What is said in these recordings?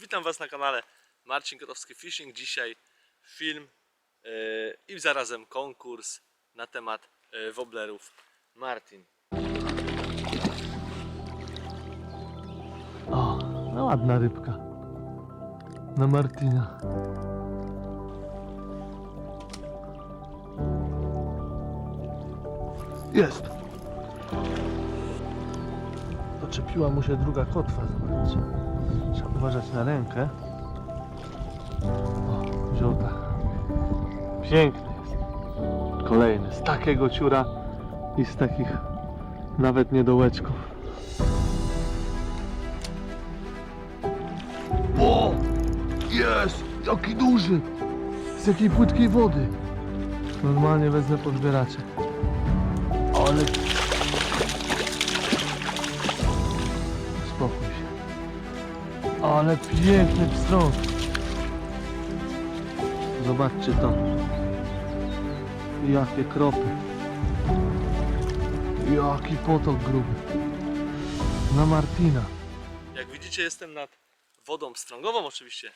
Witam Was na kanale Marcin Kotowski Fishing. Dzisiaj film yy, i zarazem konkurs na temat yy, woblerów Martin. O, no ładna rybka. Na Martina. Jest. Doczepiła mu się druga kotwa, zobaczcie. Trzeba uważać na rękę. O, wziął tak. Piękny jest. Kolejny. Z takiego ciura i z takich nawet niedołeczków. O! Jest! Jaki duży! Z jakiej płytkiej wody! Normalnie wezmę podbieracze. Ale... Ale piękny pstrąg. Zobaczcie to. Jakie kropy. Jaki potok gruby. Na Martina. Jak widzicie jestem nad wodą pstrągową oczywiście.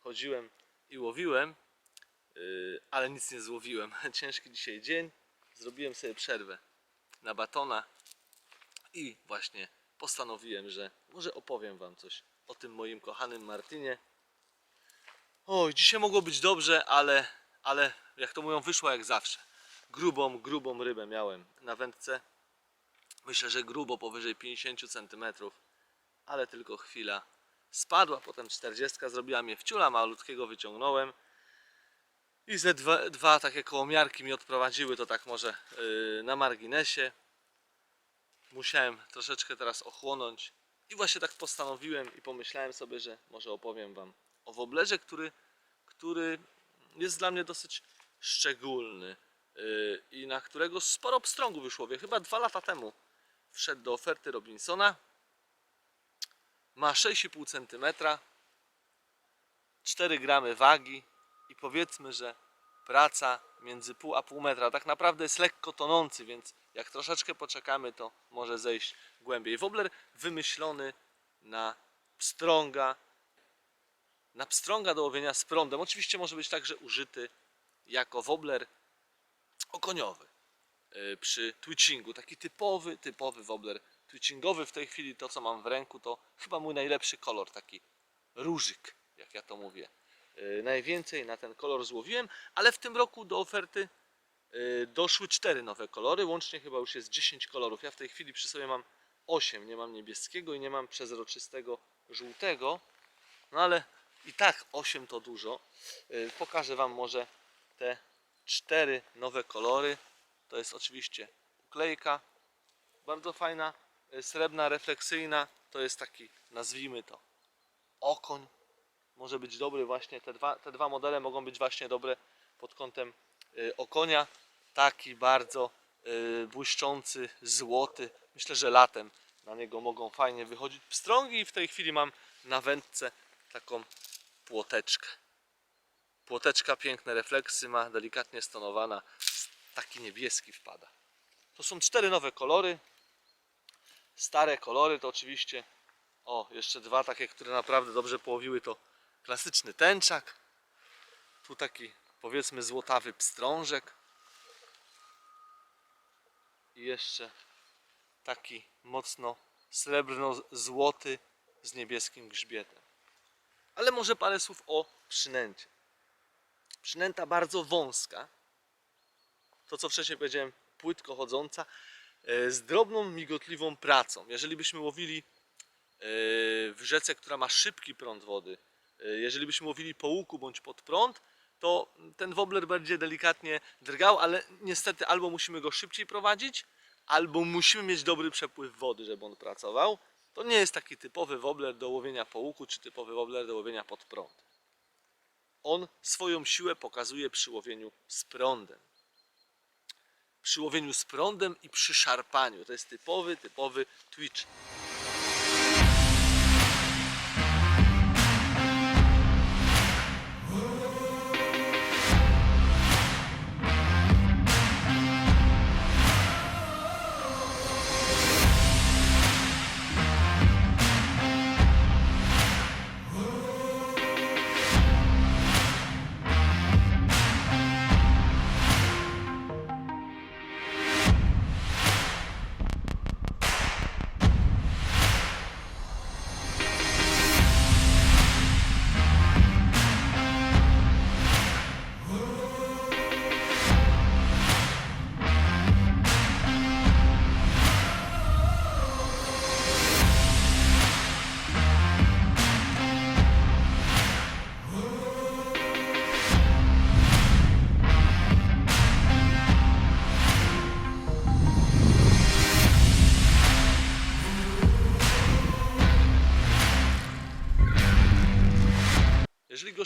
Chodziłem i łowiłem, yy, ale nic nie złowiłem. Ciężki dzisiaj dzień. Zrobiłem sobie przerwę na batona i właśnie postanowiłem, że może opowiem Wam coś o tym moim kochanym Martinie. Oj, dzisiaj mogło być dobrze, ale, ale jak to mówią, wyszło jak zawsze. Grubą, grubą rybę miałem na wędce. Myślę, że grubo powyżej 50 cm, ale tylko chwila. Spadła, potem 40 zrobiła mnie wciula, malutkiego wyciągnąłem. I ze dwa, dwa takie kołomiarki mi odprowadziły, to tak może yy, na marginesie. Musiałem troszeczkę teraz ochłonąć. I właśnie tak postanowiłem i pomyślałem sobie, że może opowiem Wam o woblerze, który, który jest dla mnie dosyć szczególny yy, i na którego sporo pstrągu wyszło. Chyba dwa lata temu wszedł do oferty Robinsona. Ma 6,5 cm, 4 gramy wagi i powiedzmy, że praca między pół a pół metra tak naprawdę jest lekko tonący, więc jak troszeczkę poczekamy, to może zejść głębiej. Wobler wymyślony na pstrąga, na pstrąga do łowienia z prądem. Oczywiście może być także użyty jako wobler okoniowy y, przy twitchingu. Taki typowy, typowy wobler twitchingowy. W tej chwili to, co mam w ręku, to chyba mój najlepszy kolor, taki różyk, jak ja to mówię. Y, Najwięcej na ten kolor złowiłem, ale w tym roku do oferty doszły cztery nowe kolory. Łącznie chyba już jest 10 kolorów. Ja w tej chwili przy sobie mam 8. Nie mam niebieskiego i nie mam przezroczystego żółtego. No ale i tak 8 to dużo. Y, Pokażę Wam może te cztery nowe kolory. To jest oczywiście uklejka, bardzo fajna, y, srebrna, refleksyjna. To jest taki, nazwijmy to, okoń. Może być dobry właśnie, te dwa, te dwa modele mogą być właśnie dobre pod kątem y, okonia. Taki bardzo y, błyszczący, złoty. Myślę, że latem na niego mogą fajnie wychodzić pstrągi i w tej chwili mam na wędce taką płoteczkę. Płoteczka piękne refleksy ma, delikatnie stonowana. Taki niebieski wpada. To są cztery nowe kolory. Stare kolory to oczywiście. O, jeszcze dwa takie, które naprawdę dobrze połowiły to klasyczny tęczak. Tu taki powiedzmy złotawy pstrążek. I jeszcze taki mocno srebrno-złoty z niebieskim grzbietem. Ale może parę słów o przynęcie. Przynęta bardzo wąska. To co wcześniej powiedziałem, płytko chodząca, e, z drobną, migotliwą pracą. Jeżeli byśmy łowili e, w rzece, która ma szybki prąd wody, e, jeżeli byśmy łowili po łuku bądź pod prąd, to ten wobler będzie delikatnie drgał, ale niestety albo musimy go szybciej prowadzić, albo musimy mieć dobry przepływ wody, żeby on pracował. To nie jest taki typowy wobler do łowienia po łuku, czy typowy wobler do łowienia pod prąd. On swoją siłę pokazuje przy łowieniu z prądem. Przy łowieniu z prądem i przy szarpaniu. To jest typowy, typowy twitch.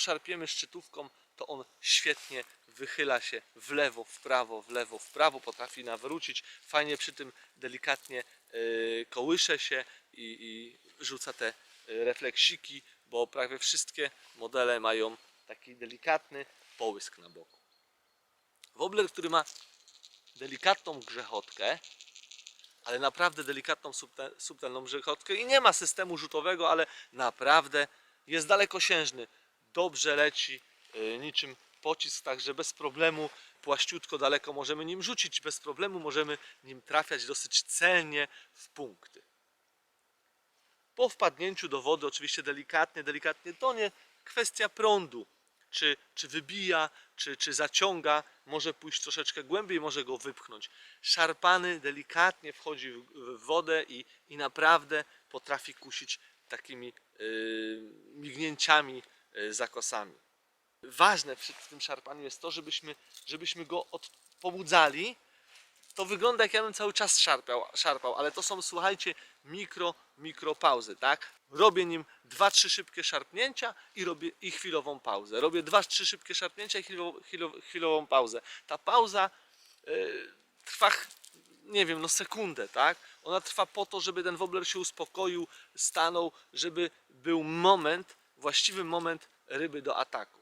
Szarpiemy szczytówką, to on świetnie wychyla się w lewo, w prawo, w lewo, w prawo, potrafi nawrócić, fajnie przy tym delikatnie yy, kołysze się i, i rzuca te yy, refleksiki, bo prawie wszystkie modele mają taki delikatny połysk na boku. Wobbler, który ma delikatną grzechotkę, ale naprawdę delikatną, subte- subtelną grzechotkę i nie ma systemu rzutowego, ale naprawdę jest dalekosiężny. Dobrze leci, yy, niczym pocisk, także bez problemu płaściutko daleko możemy nim rzucić, bez problemu możemy nim trafiać dosyć celnie w punkty. Po wpadnięciu do wody, oczywiście delikatnie, delikatnie, to nie kwestia prądu. Czy, czy wybija, czy, czy zaciąga, może pójść troszeczkę głębiej, może go wypchnąć. Szarpany delikatnie wchodzi w, wodę i, i naprawdę potrafi kusić takimi yy, mignięciami, zakosami. Ważne przy tym szarpaniu jest to, żebyśmy, żebyśmy go pobudzali. To wygląda jak ja bym cały czas szarpał, szarpał, ale to są, słuchajcie, mikro, mikro pauzy, tak? Robię nim dwa, trzy szybkie szarpnięcia i robię i chwilową pauzę. Robię dwa, trzy szybkie szarpnięcia i chwilową, chwilową, chwilową pauzę. Ta pauza yy, trwa, nie wiem, no sekundę, tak? Ona trwa po to, żeby ten wobbler się uspokoił, stanął, żeby był moment, właściwy moment ryby do ataku.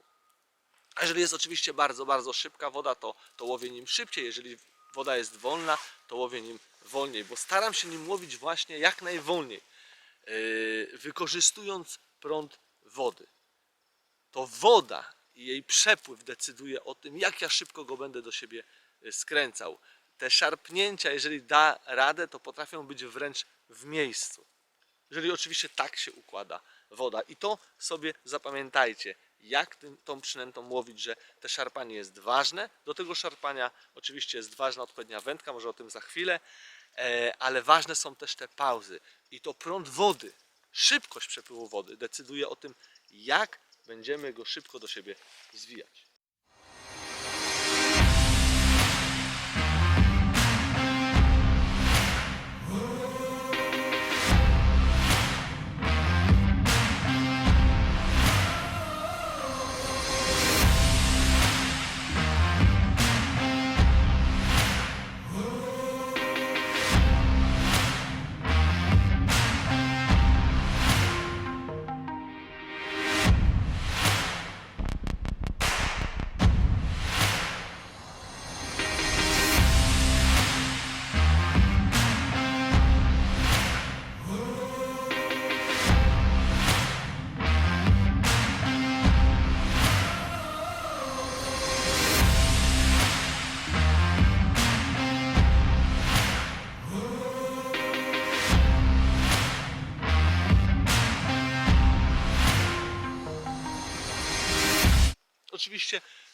A jeżeli jest oczywiście bardzo, bardzo szybka woda, to, to łowię nim szybciej. Jeżeli woda jest wolna, to łowię nim wolniej, bo staram się nim łowić właśnie jak najwolniej, yy, wykorzystując prąd wody. To woda i jej przepływ decyduje o tym, jak ja szybko go będę do siebie yy, skręcał. Te szarpnięcia, jeżeli da radę, to potrafią być wręcz w miejscu. Jeżeli oczywiście tak się układa woda. I to sobie zapamiętajcie, jak tym, tą przynętą łowić, że te szarpanie jest ważne. Do tego szarpania oczywiście jest ważna odpowiednia wędka, może o tym za chwilę, e, ale ważne są też te pauzy. I to prąd wody, szybkość przepływu wody decyduje o tym, jak będziemy go szybko do siebie zwijać.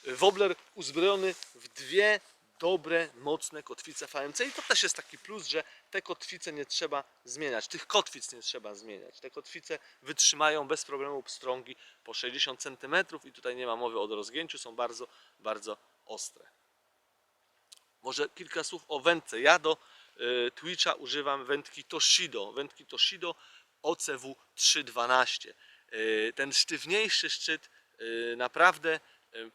Wobbler uzbrojony w dwie dobre, mocne kotwice VMC i to też jest taki plus, że te kotwice nie trzeba zmieniać, tych kotwic nie trzeba zmieniać. Te kotwice wytrzymają bez problemu pstrągi po 60 cm i tutaj nie ma mowy o rozgięciu, są bardzo, bardzo ostre. Może kilka słów o wędce. Ja do y, Twitcha używam wędki Toshido, wędki Toshido OCW 312. Y, ten sztywniejszy szczyt y, naprawdę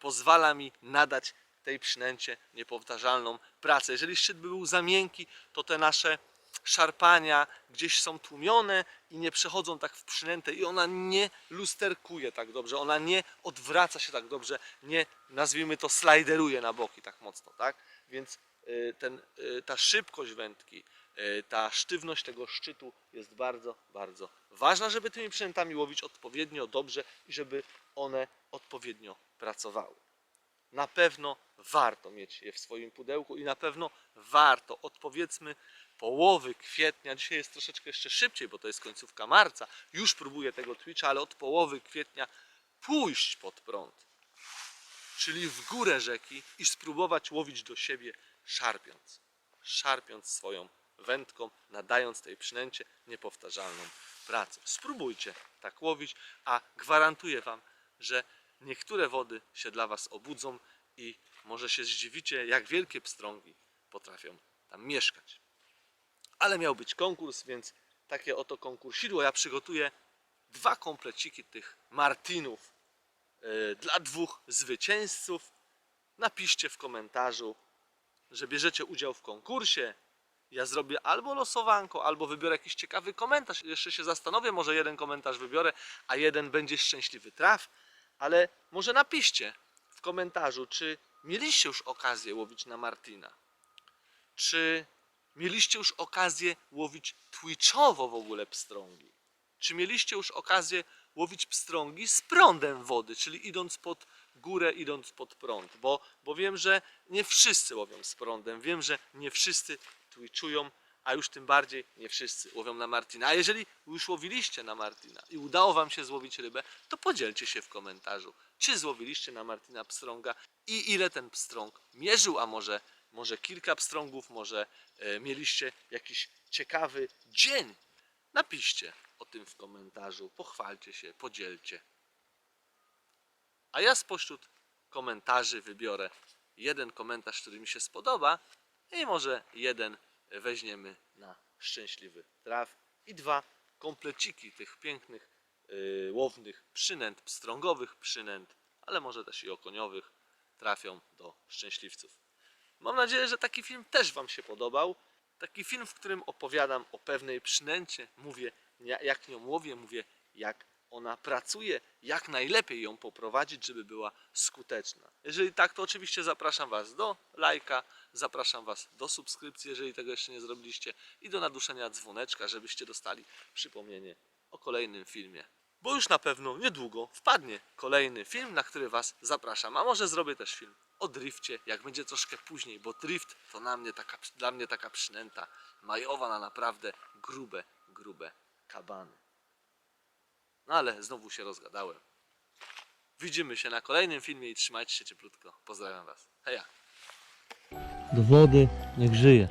pozwala mi nadać tej przynęcie niepowtarzalną pracę. Jeżeli szczyt by był za miękki, to te nasze szarpania gdzieś są tłumione i nie przechodzą tak w przynętę i ona nie lusterkuje tak dobrze, ona nie odwraca się tak dobrze, nie nazwijmy to slajderuje na boki tak mocno, tak? Więc y, ten, y, ta szybkość wędki, y, ta sztywność tego szczytu jest bardzo, bardzo ważna, żeby tymi przynętami łowić odpowiednio dobrze i żeby one odpowiednio pracowały. Na pewno warto mieć je w swoim pudełku i na pewno warto od powiedzmy połowy kwietnia, dzisiaj jest troszeczkę jeszcze szybciej, bo to jest końcówka marca, już próbuję tego Twitcha, ale od połowy kwietnia pójść pod prąd czyli w górę rzeki i spróbować łowić do siebie szarpiąc. Szarpiąc swoją wędką, nadając tej przynęcie niepowtarzalną pracę. Spróbujcie tak łowić, a gwarantuję Wam, że niektóre wody się dla Was obudzą i może się zdziwicie, jak wielkie pstrągi potrafią tam mieszkać. Ale miał być konkurs, więc takie oto konkursidło. Ja przygotuję dwa kompleciki tych Martinów e, dla dwóch zwycięzców. Napiszcie w komentarzu, że bierzecie udział w konkursie. Ja zrobię albo losowanko, albo wybiorę jakiś ciekawy komentarz. Jeszcze się zastanowię, może jeden komentarz wybiorę, a jeden będzie szczęśliwy traf. Ale może napiszcie w komentarzu, czy mieliście już okazję łowić na Martina. Czy mieliście już okazję łowić twitchowo w ogóle pstrągi? Czy mieliście już okazję łowić pstrągi z prądem wody, czyli idąc pod górę, idąc pod prąd? Bo, bo wiem, że nie wszyscy łowią z prądem, wiem, że nie wszyscy twitchują, a już tym bardziej nie wszyscy łowią na Martina. A jeżeli już łowiliście na Martina i udało wam się złowić rybę, to podzielcie się w komentarzu, czy złowiliście na Martina pstrąga i ile ten pstrąg mierzył, a może, może kilka pstrągów, może e, mieliście jakiś ciekawy dzień. Napiszcie o tym w komentarzu, pochwalcie się, podzielcie. A ja spośród komentarzy wybiorę jeden komentarz, który mi się spodoba i może jeden weźmiemy na szczęśliwy traf i dwa kompleciki tych pięknych yy, łownych przynęt, pstrągowych przynęt, ale może też i okoniowych trafią do szczęśliwców. Mam nadzieję, że taki film też Wam się podobał. Taki film, w którym opowiadam o pewnej przynęcie, mówię ja- jak nią łowię, mówię jak ona pracuje, jak najlepiej ją poprowadzić, żeby była skuteczna. Jeżeli tak, to oczywiście zapraszam Was do lajka, zapraszam Was do subskrypcji, jeżeli tego jeszcze nie zrobiliście, i do naduszenia dzwoneczka, żebyście dostali przypomnienie o kolejnym filmie. Bo już na pewno niedługo wpadnie kolejny film, na który Was zapraszam. A może zrobię też film o drifcie, jak będzie troszkę później, bo drift to na mnie taka, dla mnie taka przynęta majowa na naprawdę grube, grube kabany. No ale znowu się rozgadałem. Widzimy się na kolejnym filmie i trzymajcie się cieplutko. Pozdrawiam Was. Heja! Do wody, niech żyje.